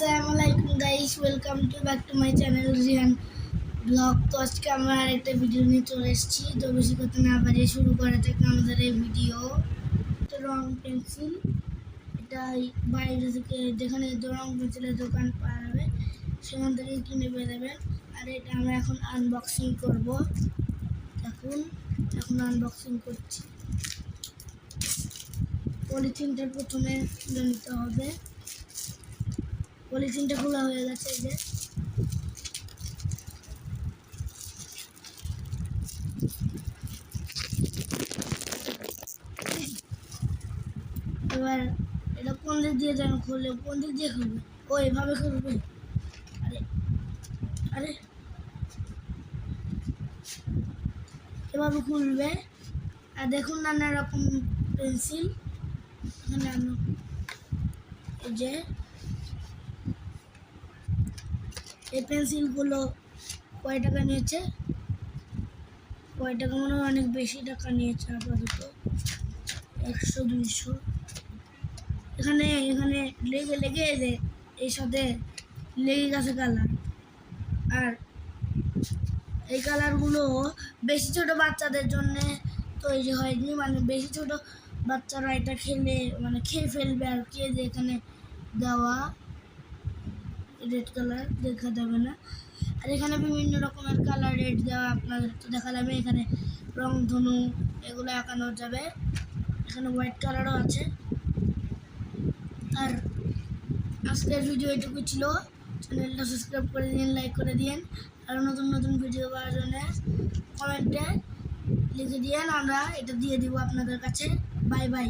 আসসালামু আলাইকুম guys welcome to back to my channel Rihan blog তো আজকে আমরা আরেকটা ভিডিও নিয়ে চলে এসেছি। তো বেশি কথা না বাড়িয়ে শুরু করা থেকে আমাদের এই ভিডিও রং পেন্সিল। এটা বাইরে থেকে যেখানে রং পেন্সিলের দোকান পাওয়া যাবে সেখান থেকে কিনে পেয়ে যাবেন। আর এটা আমরা এখন আনবক্সিং করব। এখন এখন আনবক্সিং করছি। পলিথিনটা প্রথমে নিতে হবে। পলিথিনটা খোলা হয়ে গেছে এই যে। এবার এটা কোন দিক দিয়ে যেন খুললে, কোন দিক দিয়ে খুলবে? ও, এভাবে খুলবে? আরে আরে। এভাবে খুলবে? আর দেখুন নানা রকম পেন্সিল। এখানে যে। এই পেন্সিলগুলো কয় টাকা নিয়েছে? কয় টাকা? মনে হয় অনেক বেশি টাকা নিয়েছে আপাতত। একশো, দুইশো। এখানে এখানে লেগে লেগে এই সাথে লেগে গেছে কালার আর এই কালারগুলো বেশি ছোট বাচ্চাদের জন্য তৈরি হয়নি। মানে বেশি ছোট বাচ্চারা এটা খেলে মানে খেয়ে ফেলবে আর কি যে এখানে দেওয়া। রেড কালার দেখা যাবে না। আর এখানে বিভিন্ন রকমের কালার রেড দেওয়া আপনাদের তো দেখা যাবে এখানে রং ধনু এগুলো আঁকানো যাবে। এখানে হোয়াইট কালারও আছে। আর আজকের ভিডিও এটুকু ছিল। চ্যানেলটা সাবস্ক্রাইব করে দিন লাইক করে দিন। আর নতুন নতুন ভিডিও পাওয়ার জন্য কমেন্টে লিখে দিন আমরা এটা দিয়ে দিব আপনাদের কাছে। Bye bye